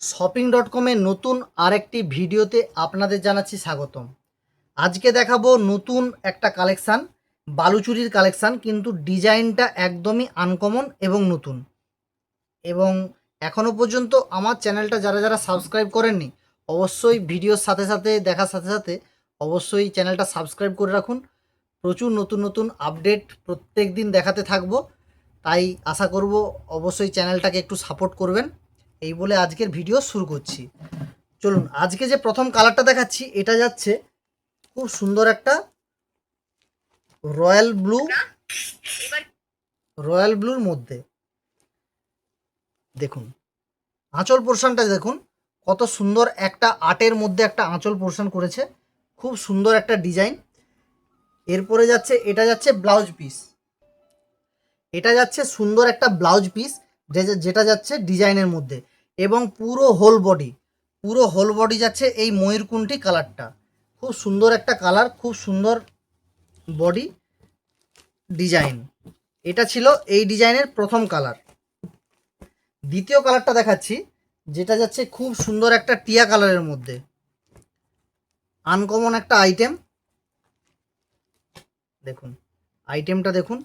Shopping dot কমের নতুন আরেকটি ভিডিওতে আপনাদের জানাচ্ছি স্বাগতম। আজকে দেখাবো নতুন একটা কালেকশান, বালুচুরির কালেকশান, কিন্তু ডিজাইনটা একদমই আনকমন এবং নতুন। এবং এখনও পর্যন্ত আমার চ্যানেলটা যারা যারা সাবস্ক্রাইব করেননি, অবশ্যই ভিডিওর সাথে সাথে, দেখার সাথে সাথে অবশ্যই চ্যানেলটা সাবস্ক্রাইব করে রাখুন। প্রচুর নতুন নতুন আপডেট প্রত্যেক দিন দেখাতে থাকব। তাই আশা করব অবশ্যই চ্যানেলটাকে একটু সাপোর্ট করবেন। এই বলে আজকের ভিডিও শুরু করছি। চলুন, আজকে যে প্রথম কালারটা দেখাচ্ছি, এটা যাচ্ছে খুব সুন্দর একটা রয়্যাল ব্লু রয়্যাল ব্লুর মধ্যে। দেখুন, আঁচল পোর্শনটা দেখুন, কত সুন্দর একটা আর্টের মধ্যে একটা আঁচল পোর্শন করেছে, খুব সুন্দর একটা ডিজাইন এরপরে যাচ্ছে, এটা যাচ্ছে ব্লাউজ পিস এটা যাচ্ছে সুন্দর একটা ব্লাউজ পিস যেটা যাচ্ছে ডিজাইনের মধ্যে এবং পুরো হোল বডি পুরো হোল বডি যাচ্ছে এই ময়ূরকুণ্ঠি কালারটা। খুব সুন্দর একটা কালার, খুব সুন্দর বডি ডিজাইন এটা ছিল এই ডিজাইনের প্রথম কালার। দ্বিতীয় কালারটা দেখাচ্ছি, যেটা যাচ্ছে খুব সুন্দর একটা টিয়া কালারের মধ্যে। আনকমন একটা আইটেম দেখুন আইটেমটা দেখুন।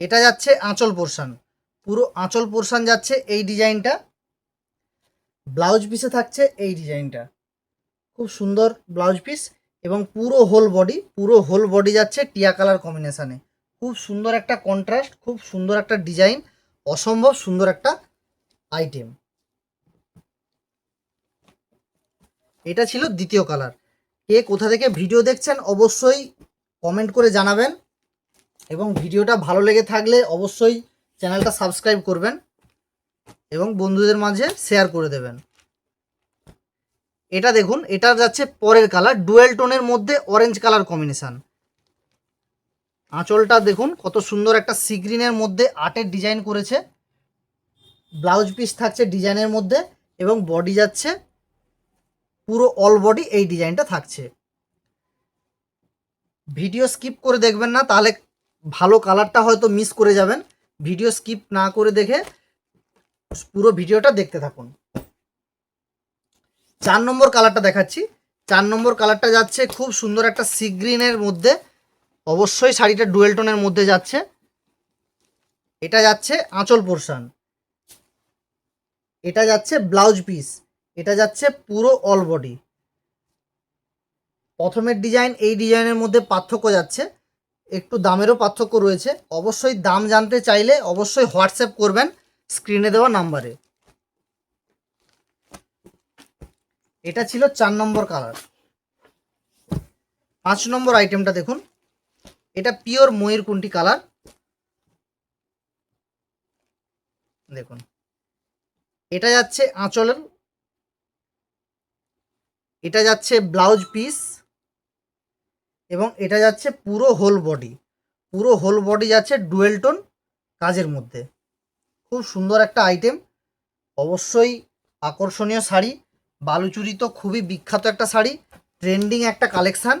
এটা যাচ্ছে আঁচল পোর্শন। পুরো আঁচল পোর্শন যাচ্ছে এই ডিজাইনটা। ব্লাউজ পিসে থাকছে এই ডিজাইনটা। খুব সুন্দর ব্লাউজ পিস এবং পুরো হোল বডি পুরো হোল বডি যাচ্ছে টিয়া কালার কম্বিনেশানে খুব সুন্দর একটা কন্ট্রাস্ট খুব সুন্দর একটা ডিজাইন অসম্ভব সুন্দর একটা আইটেম এটা ছিল দ্বিতীয় কালার কে কোথা থেকে ভিডিও দেখছেন অবশ্যই কমেন্ট করে জানাবেন। এবং ভিডিওটা ভালো লেগে থাকলে অবশ্যই চ্যানেলটা সাবস্ক্রাইব করবেন এবং বন্ধুদের মাঝে শেয়ার করে দেবেন। এটা দেখুন, এটা যাচ্ছে পরের কালার, ডুয়েল টোনের মধ্যে অরেঞ্জ কালার কম্বিনেশান আঁচলটা দেখুন, কত সুন্দর একটা সিগ্রিনের মধ্যে আর্টের ডিজাইন করেছে। ব্লাউজ পিস থাকছে ডিজাইনের মধ্যে এবং বডি যাচ্ছে পুরো অল বডি এই ডিজাইনটা থাকছে। ভিডিও স্কিপ করে দেখবেন না, তাহলে ভালো কালারটা হয়তো মিস করে যাবেন। ভিডিও স্কিপ না করে দেখে পুরো ভিডিওটা দেখতে থাকুন। চার নম্বর কালারটা দেখাচ্ছি। চার নম্বর কালারটা যাচ্ছে খুব সুন্দর একটা সি গ্রিনের মধ্যে। অবশ্যই শাড়িটা ডুয়েল টোনের মধ্যে যাচ্ছে। এটা যাচ্ছে আঁচল পোর্শন এটা যাচ্ছে ব্লাউজ পিস এটা যাচ্ছে পুরো অল বডি প্রথমের ডিজাইন এই ডিজাইনের মধ্যে পার্থক্য যাচ্ছে। একটু দামেরও পার্থক্য রয়েছে। অবশ্যই দাম জানতে চাইলে অবশ্যই হোয়াটসঅ্যাপ করবেন স্ক্রিনে দেওয়া নাম্বারে। এটা ছিল চার নম্বর কালার। পাঁচ নম্বর আইটেমটা দেখুন। এটা পিওর ময়ূরকুণ্ঠি কালার। দেখুন। এটা যাচ্ছে আঁচলের, এটা যাচ্ছে ব্লাউজ পিস। এবং এটা যাচ্ছে পুরো হোল বডি পুরো হোল বডি যাচ্ছে ডুয়েল টোন কাজের মধ্যে। খুব সুন্দর একটা আইটেম অবশ্যই আকর্ষণীয় শাড়ি। বালুচুরি তো খুবই বিখ্যাত একটা শাড়ি। ট্রেন্ডিং একটা কালেকশান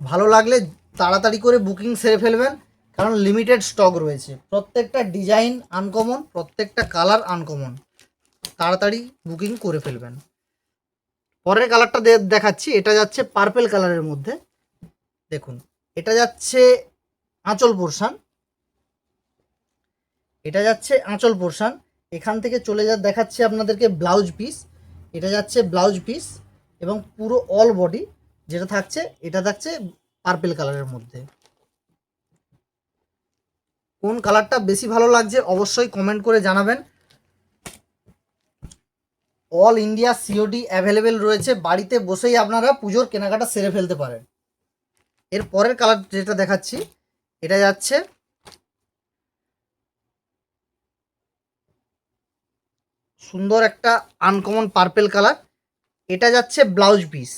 ভালো লাগলে তাড়াতাড়ি করে বুকিং সেরে ফেলবেন। কারণ লিমিটেড স্টক রয়েছে। প্রত্যেকটা ডিজাইন আনকমন প্রত্যেকটা কালার আনকমন তাড়াতাড়ি বুকিং করে ফেলবেন। পরের কালারটা দেখাচ্ছি। এটা যাচ্ছে পার্পেল কালারের মধ্যে। দেখুন, এটা যাচ্ছে আঁচল পোর্শান। এটা যাচ্ছে আঁচল পোর্শান। এখান থেকে চলে যা দেখাচ্ছে আপনাদেরকে ব্লাউজ পিস। এটা যাচ্ছে ব্লাউজ পিস এবং পুরো অল বডি যেটা থাকছে, এটা থাকছে পার্পেল কালারের মধ্যে। কোন কালারটা বেশি ভালো লাগছে অবশ্যই কমেন্ট করে জানাবেন। অল ইন্ডিয়া সিওডি অ্যাভেলেবেল রয়েছে। বাড়িতে বসেই আপনারা পুজোর কেনাকাটা সেরে ফেলতে পারেন। এর পরের কালার যেটা দেখাচ্ছি, এটা যাচ্ছে সুন্দর একটা আনকমন পার্পেল কালার এটা যাচ্ছে ব্লাউজ পিস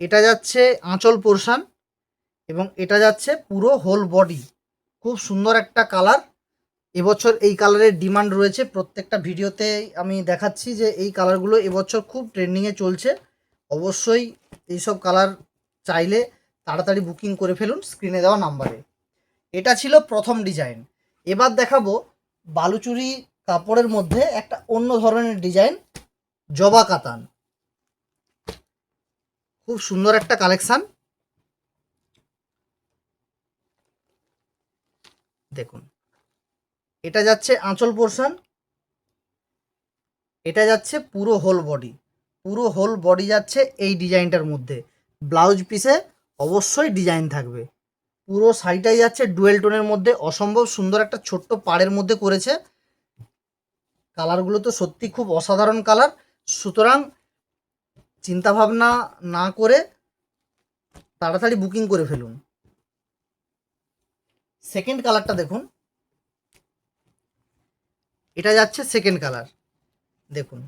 এটা যাচ্ছে আঁচল পোর্শান এবং এটা যাচ্ছে পুরো হোল বডি খুব সুন্দর একটা কালার এবছর এই কালারের ডিমান্ড রয়েছে। প্রত্যেকটা ভিডিওতে আমি দেখাচ্ছি যে এই কালারগুলো এবছর খুব ট্রেন্ডিংয়ে চলছে। অবশ্যই এইসব কালার চাইলে তাড়াতাড়ি বুকিং করে ফেলুন স্ক্রিনে দেওয়া নাম্বারে এটা ছিল প্রথম ডিজাইন এবার দেখাবো বালুচুরি কাপড়ের মধ্যে একটা অন্য ধরনের ডিজাইন জবা কাতান। খুব সুন্দর একটা কালেকশন দেখুন, এটা যাচ্ছে আঁচল পোর্শন এটা যাচ্ছে পুরো হোল বডি পুরো হোল বডি যাচ্ছে এই ডিজাইনটার মধ্যে। ব্লাউজ পিসে অবশ্যই ডিজাইন থাকবে। পুরো শাড়িটাই যাচ্ছে ডুয়েল টোনের মধ্যে। অসম্ভব সুন্দর একটা ছোট্ট পাড়ের মধ্যে করেছে। কালারগুলো তো সত্যি খুব অসাধারণ কালার সুতরাং চিন্তা ভাবনা না করে তাড়াতাড়ি বুকিং করে ফেলুন। সেকেন্ড কালারটা দেখুন। এটা যাচ্ছে সেকেন্ড কালার দেখুন।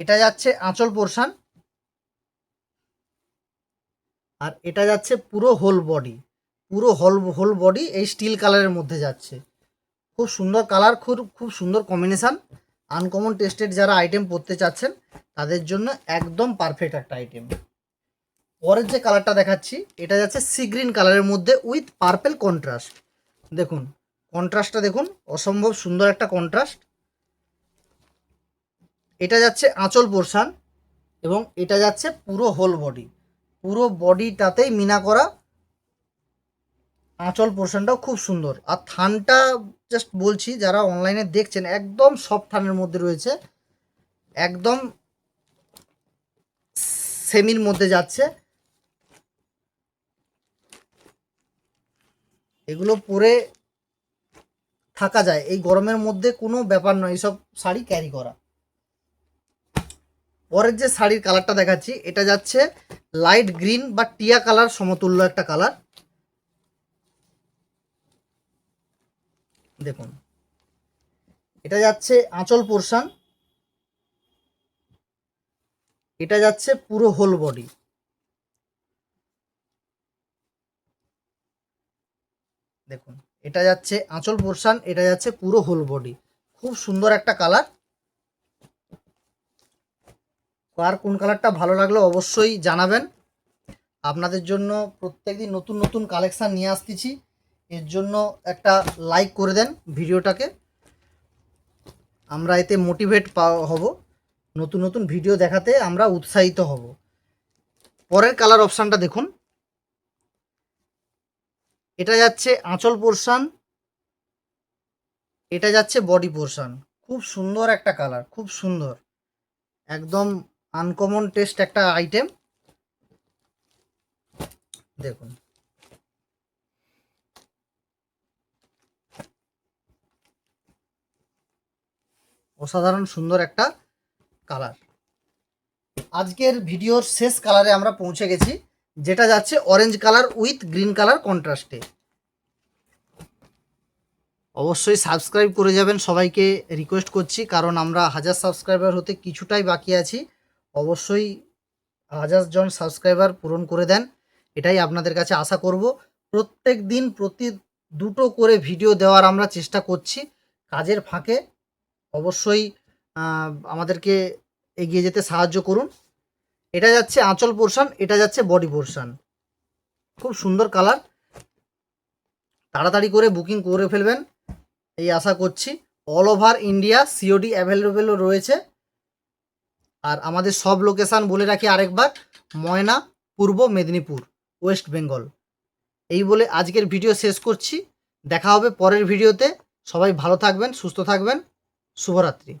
এটা যাচ্ছে আঁচল পোর্শন। আর এটা যাচ্ছে পুরো হোল বডি। পুরো হোল হোল বডি এই স্টিল কালারের মধ্যে যাচ্ছে। খুব সুন্দর কালার, খুব খুব সুন্দর কম্বিনেশান। আনকমন টেস্টেড যারা আইটেম পরতে চাচ্ছেন, তাদের জন্য একদম পারফেক্ট একটা আইটেম। পরের যে কালারটা দেখাচ্ছি, এটা যাচ্ছে সি গ্রিন কালারের মধ্যে উইথ পার্পেল কন্ট্রাস্ট। দেখুন, কন্ট্রাস্টটা দেখুন, অসম্ভব সুন্দর একটা কন্ট্রাস্ট। এটা যাচ্ছে আঁচল পোর্শান এবং এটা যাচ্ছে পুরো হোল বডি। পুরো বডিটাতেই মিনা করা আঁচল পোর্শনটাও খুব সুন্দর। আর থানটা জাস্ট বলছি, যারা অনলাইনে দেখছেন, একদম সফট থানের মধ্যে রয়েছে। একদম সেমির মধ্যে যাচ্ছে। এগুলো পরে থাকা যায়। এই গরমের মধ্যে কোনো ব্যাপার নয়, এইসব শাড়ি ক্যারি করা। পরের যে শাড়ির কালারটা দেখাচ্ছি, এটা যাচ্ছে লাইট গ্রিন বা টিয়া কালার, সমতুল্য একটা কালার। দেখুন, এটা যাচ্ছে আঁচল পোর্শন। এটা যাচ্ছে পুরো হোল বডি দেখুন, এটা যাচ্ছে আঁচল পোর্শন, এটা যাচ্ছে পুরো হোল বডি খুব সুন্দর একটা কালার। কার কোন কালারটা ভালো লাগল অবশ্যই জানাবেন। আপনাদের জন্য প্রত্যেকদিন নতুন নতুন কালেকশান নিয়ে আসতেছি। এর জন্য একটা লাইক করে দেন ভিডিওটাকে। আমরা এতে মোটিভেট হব। নতুন নতুন ভিডিও দেখাতে আমরা উৎসাহিত হব। পরের কালার অপশানটা দেখুন। এটা যাচ্ছে আঁচল পোর্শান। এটা যাচ্ছে বডি পোর্শান। খুব সুন্দর একটা কালার, খুব সুন্দর। একদম আনকমন টেস্ট একটা আইটেম দেখুন। অসাধারণ সুন্দর একটা কালার আজকের ভিডিওর শেষ কালারে আমরা পৌঁছে গেছি, যেটা যাচ্ছে orange colour with green colour কন্ট্রাস্টে অবশ্যই সাবস্ক্রাইব করে যাবেন সবাইকে। রিকোয়েস্ট করছি, কারণ আমরা হাজার সাবস্ক্রাইবার হতে কিছুটাই বাকি আছি। অবশ্যই হাজার জন সাবস্ক্রাইবার পূরণ করে দেন, এটাই আপনাদের কাছে আশা করব। প্রত্যেক দিন প্রতি দুটো করে ভিডিও দেওয়ার আমরা চেষ্টা করছি কাজের ফাঁকে। অবশ্যই আমাদেরকে এগিয়ে যেতে সাহায্য করুন। এটা যাচ্ছে আঁচল পোর্শন, এটা যাচ্ছে বডি পোর্শন। খুব সুন্দর কালার। তাড়াতাড়ি করে বুকিং করে ফেলবেন, এই আশা করছি। অল ওভার ইন্ডিয়া সিওডি অ্যাভেলেবেলও রয়েছে। আর আমাদের সব লোকেশান বলে রাখি আরেকবার, ময়না, পূর্ব মেদিনীপুর ওয়েস্ট বেঙ্গল এই বলে আজকের ভিডিও শেষ করছি। দেখা হবে পরের ভিডিওতে সবাই ভালো থাকবেন, সুস্থ থাকবেন। শুভরাত্রি।